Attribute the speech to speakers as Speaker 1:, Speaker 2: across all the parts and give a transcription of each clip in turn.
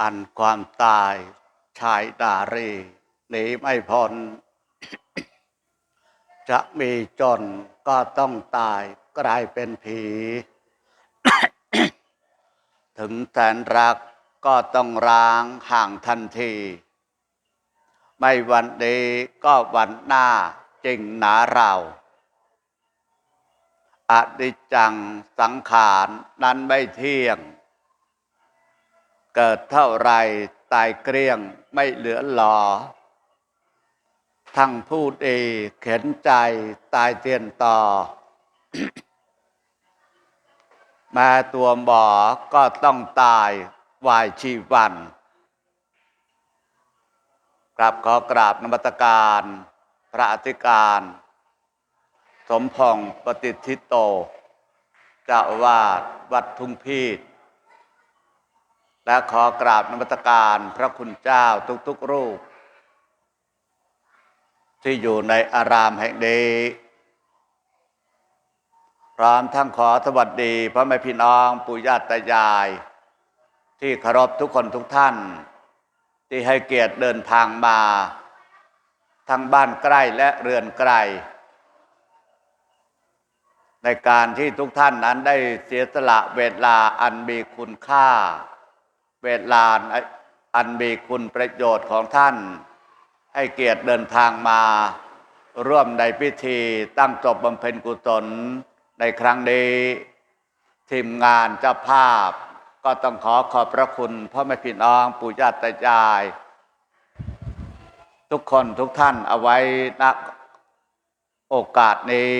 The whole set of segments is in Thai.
Speaker 1: อันความตายชายดารีหนีไม่พ้นจะมีจนก็ต้องตายกลายเป็นผี ถึงแสนรักก็ต้องร้างห่างทันที ไม่วันดีก็วันหน้าจริงหนาเราอดิจจังสังขารนั้นไม่เที่ยง เกิดเท่าไรตายเกลี้ยงไม่เหลือหลอ ทั้งผู้ดีเข็นใจตายเตียนต่อ มาตัวหมอก็ต้องตายวายชีวันกราบขอกราบนมัตการ พระอธิการ สมพงศ์ปฏิทิโตเจ้าวาสวัดทุ่งพีด และขอกราบนมัตการพระคุณเจ้าทุกๆรูป ที่อยู่ในอารามแห่งนี้พร้อมทั้งขอสวัสดีพระแม่พี่น้องปู่ย่าตายาย ที่เคารพทุกคนทุกท่าน ที่ให้เกียรติเดินทางมา ทั้งบ้านใกล้และเรือนไกล ในการที่ทุกท่านนั้นได้เสียสละเวลาอันมีคุณค่า เวลาอันมีคุณประโยชน์ของท่าน ให้เกียรติเดินทางมา ร่วมในพิธีตั้งจบบำเพ็ญกุศลในครั้งนี้ ทีมงานเจ้าภาพ ก็ต้องขอขอบพระคุณพ่อแม่พี่น้องปู่ย่าตายาย ทุกคนทุกท่านเอาไว้ณโอกาสนี้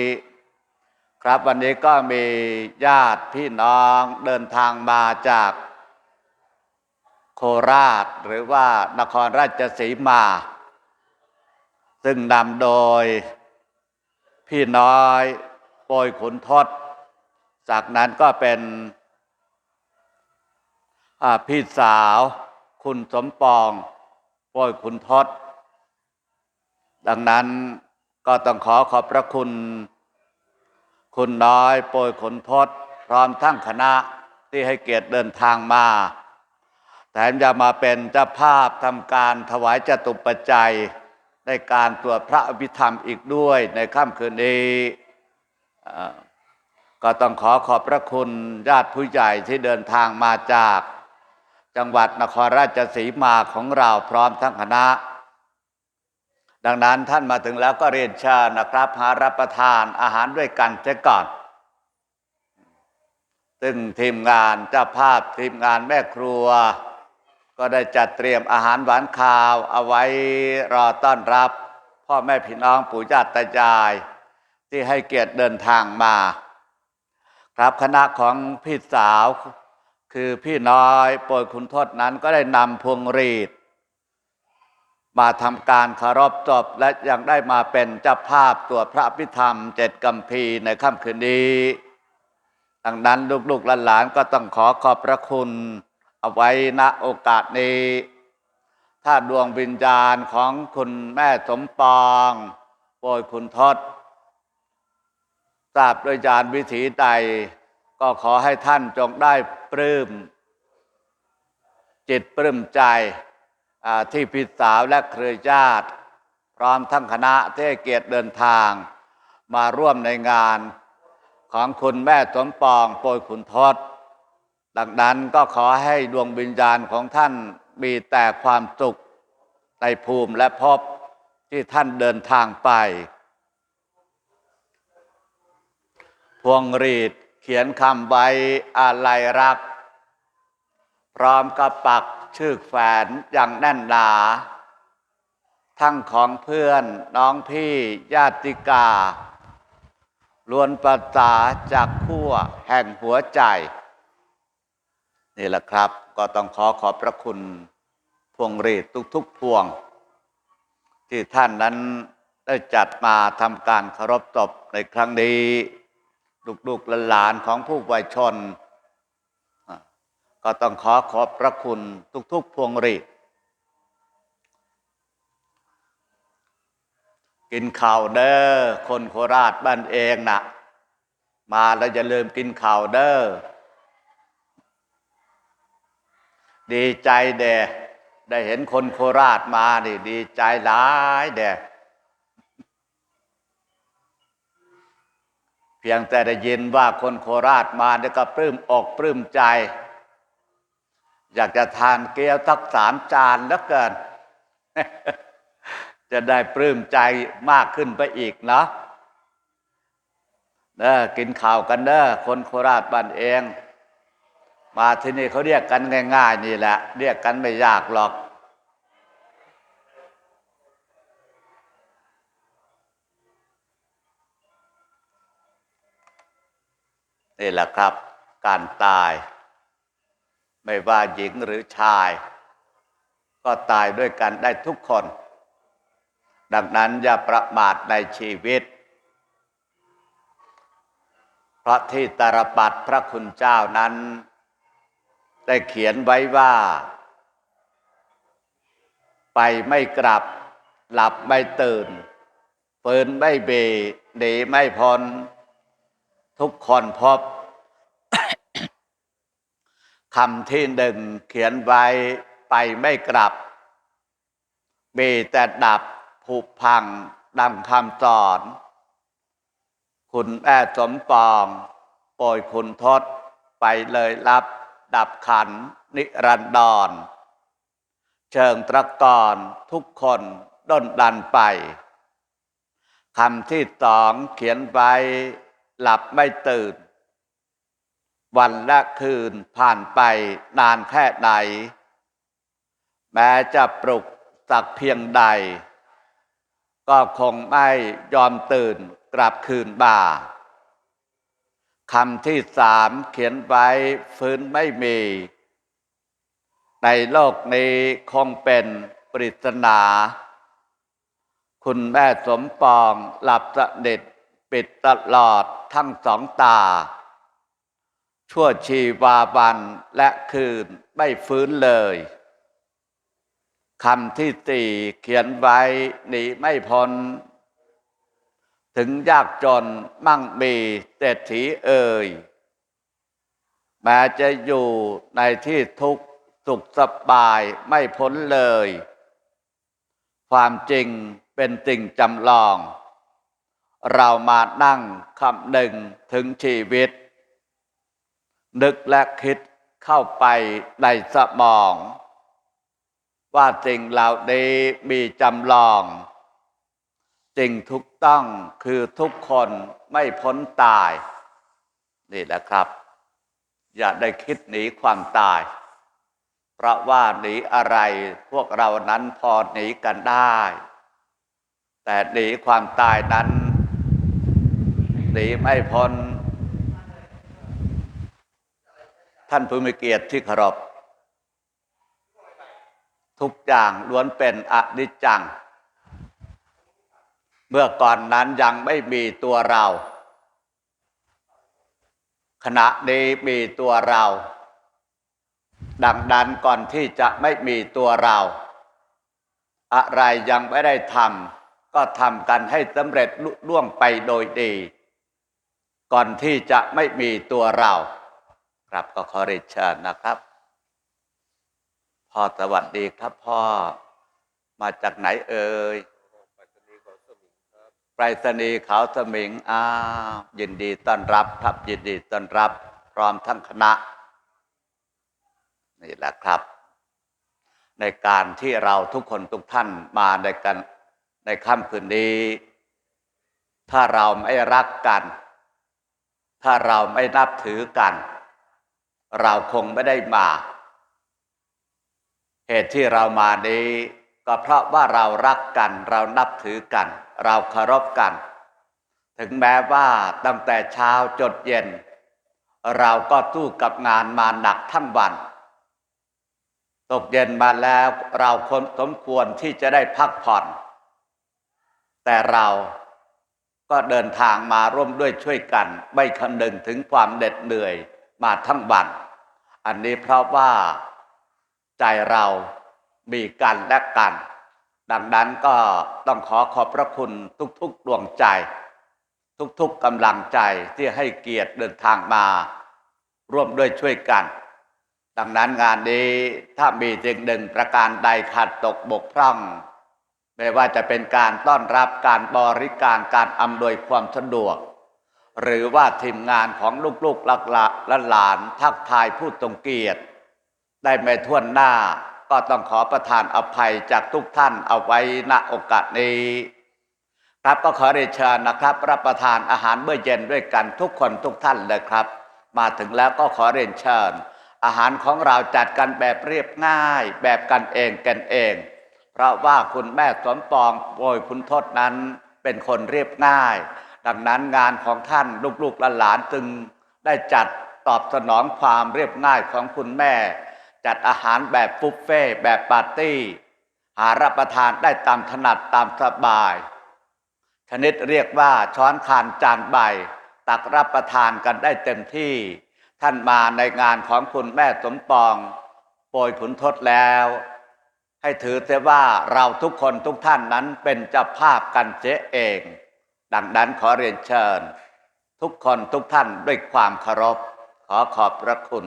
Speaker 1: ครับวันนี้ก็มีญาติพี่น้องเดินทางมาจาก โคราชหรือว่านครราชสีมา ซึ่งนำโดยพี่น้อยโปรยขุนทศ จากนั้นก็เป็นพี่สาวคุณสมปองโปรยขุนทศ ดังนั้นก็ต้องขอขอบพระคุณ คุณน้อยโปรยขุนทศ พร้อมทั้งคณะที่ให้เกียรติเดินทางมา แถมยังมาเป็นเจ้าภาพทำการถวายจตุปัจจัย ในการตรวจพระอภิธรรมอีกด้วยในค่ำคืนนี้ ก็ต้องขอขอบพระคุณญาติผู้ใหญ่ที่เดินทางมาจาก จังหวัดนครราชสีมาของเราพร้อมทั้งคณะ ดังนั้นท่านมาถึงแล้วก็เรียนเชิญนะครับหารับประทานอาหารด้วยกันเสียก่อนซึ่งทีมงานเจ้าภาพทีมงานแม่ครัว ก็ได้จัดเตรียมอาหารหวานคาวเอาไว้รอต้อนรับ พ่อแม่พี่น้องปู่ย่าตายาย ที่ให้เกียรติเดินทางมา ครับคณะของพี่สาวคือพี่น้อยโปรยคุณทศนั้นก็ได้นำพวงหรีด มาทำการคารพจบและยังได้มาเป็นเจ้าภาพตรวจพระพิธรรมเจ็ดกัมพีในค่ำคืนนี้ดังนั้นลูกๆหลานๆก็ต้องขอขอบพระคุณ เอาไว้ณโอกาสนี้ ถ้าดวงวิญญาณของคุณแม่สมปองโปรยคุณทศทราบด้วยญาณวิถีใด ก็ขอให้ท่านจงได้ปลื้มจิตปลื้มใจที่พี่สาวและเครือญาติ พร้อมทั้งคณะที่เกียรติเดินทาง มาร่วมในงานของคุณแม่สมปองโปรยขุนทศ ดังนั้นก็ขอให้ดวงวิญญาณของท่านมีแต่ความสุขในภูมิและภพที่ท่านเดินทางไป พวงรีดเขียนคำไว้อาลัยรัก พร้อมกับปักชื่อแฝนอย่างแน่นหนาทั้งของเพื่อนน้องพี่ญาติกาล้วนประสาจากขั้วแห่งหัวใจ นี่แหละครับ ก็ต้องขอขอบพระคุณพวงรีดทุกๆพวง ที่ท่านนั้นได้จัดมาทำการเคารพศพในครั้งนี้ลูกๆหลานของผู้วัยชน ก็ต้องขอขอบพระคุณทุกๆพวงรีดกินข่าวเด้อคนโคราชบ้านเองนะมาแล้วอย่าลืมกินข่าวเด้อ ดีใจแด่ได้เห็นคนโคราชมาดิดีใจหลายแด่เพียงแต่ได้ยินว่าคนโคราชมาเนี่ยก็ปลื้มอกปลื้มใจ อยากจะทานเกี๊ยวทักสามจานแล้วเกิน จะได้ปลื้มใจมากขึ้นไปอีกเนาะเด้อกินข้าวกันเด้อคนโคราชบ้านเอง มาที่นี่เขาเรียกกันง่าย ๆ นี่แหละ เรียกกันไม่ยากหรอก นี่แหละครับ การตาย ไม่ว่าหญิงหรือชาย ก็ตายด้วยกันได้ทุกคน ดังนั้นอย่าประมาทในชีวิตเพราะที่ตรปัดพระคุณเจ้านั้น ได้เขียนไว้ว่า ไปไม่กลับ หลับไม่ตื่นฝืนไม่เบหนีไม่พ้นทุกคนพบคำที่หนึ่งเขียนไว้ไปไม่กลับเบแต่ดับผุพังดังคำสอน คุณแม่สมปองโปรยคุณทศไปเลยรับ ดับขัน นิรันดร เชิงตะกอนทุกคนด้นดันไปคำที่สองเขียนไว้หลับไม่ตื่น วันและคืนผ่านไปนานแค่ไหน แม้จะปลุกสักเพียงใด ก็คงไม่ยอมตื่นกลับคืนบ่า คำที่สามเขียนไว้ฟื้นไม่มี ในโลกนี้คงเป็นปริศนา คุณแม่สมปองหลับสนิทปิดตลอดทั้งสองตา ชั่วชีวาวันและคืนไม่ฟื้นเลยคำที่สี่เขียนไว้หนีไม่พ้น ถึงยากจนมั่งมีเศรษฐีเอ่ยแม้จะอยู่ในที่ทุกข์สุขสบายไม่พ้นเลย ความจริงเป็นสิ่งจำลอง เรามานั่งคำหนึ่งถึงชีวิต นึกและคิดเข้าไปในสมอง ว่าสิ่งเหล่านี้มีจำลอง สิ่งทุกต้องคือทุกคนไม่พ้นตาย นี่แหละครับ อย่าได้คิดหนีความตาย เพราะว่าหนีอะไรพวกเรานั้นพอหนีกันได้ แต่หนีความตายนั้นหนีไม่พ้น ท่านผู้มีเกียรติที่เคารพทุกอย่างล้วนเป็นอนิจจัง เมื่อก่อนนั้นยังไม่มีตัวเรา ขณะนี้มีตัวเรา ดังนั้นก่อนที่จะไม่มีตัวเรา อะไรยังไม่ได้ทำก็ทำกันให้สำเร็จลุล่วงไปโดยดี ก่อนที่จะไม่มีตัวเราครับก็ขอเรียนเชิญนะครับ พ่อสวัสดีครับพ่อมาจากไหนเอ่ย ไปรษณีย์เขาสมิงอ้าวยินดีต้อนรับครับยินดีต้อนรับ พร้อมทั้งคณะ นี่แหละครับ ในการที่เราทุกคนทุกท่านมาในกันในค่ำคืนนี้ ถ้าเราไม่รักกัน ถ้าเราไม่นับถือกัน เราคงไม่ได้มา เหตุที่เรามานี้ ก็เพราะว่าเรารักกัน เรานับถือกัน เราเคารพกัน ถึงแม้ว่าตั้งแต่เช้าจดเย็น เราก็สู้กับงานมาหนักทั้งวัน ตกเย็นมาแล้วเราคนสมควรที่จะได้พักผ่อน แต่เราก็เดินทางมาร่วมด้วยช่วยกัน ไม่คำนึงถึงความเหน็ดเหนื่อยมาทั้งวัน อันนี้เพราะว่าใจเรา มีกันและกัน ดังนั้นก็ต้องขอขอบพระคุณทุกๆดวงใจ ทุกๆกำลังใจที่ให้เกียรติเดินทางมา ร่วมด้วยช่วยกัน ดังนั้นงานนี้ถ้ามีสิ่งหนึ่งประการใดขาดตกบกพร่อง ไม่ว่าจะเป็นการต้อนรับการบริการการอำนวยความสะดวก หรือว่าทีมงานของลูกๆหลานและหลานทักทายผู้ทรงเกียรติได้ไม่ท่วนหน้า ก็ต้องขอประทานอภัยจากทุกท่านเอาไว้ณโอกาสนี้ครับก็ขอเรียนเชิญนะครับ รับประทานอาหารเมื่อเย็นด้วยกันทุกคนทุกท่านเลยครับ มาถึงแล้วก็ขอเรียนเชิญ อาหารของเราจัดกันแบบเรียบง่าย แบบกันเองกันเอง เพราะว่าคุณแม่สมปองโปรยคุณทศนั้นเป็นคนเรียบง่าย ดังนั้นงานของท่านลูกๆหลานจึงได้จัดตอบสนองความเรียบง่ายของคุณแม่ จัดอาหารแบบบุฟเฟ่แบบปาร์ตี้ หารับประทานได้ตามถนัดตามสบาย ชนิดเรียกว่าช้อนคานจานใบ ตักรับประทานกันได้เต็มที่ ท่านมาในงานของคุณแม่สมปองโปรยขุนทดแล้ว ให้ถือเสียว่าเราทุกคนทุกท่านนั้นเป็นเจ้าภาพกันเสียเอง ดังนั้นขอเรียนเชิญ ทุกคนทุกท่านด้วยความเคารพขอขอบพระคุณ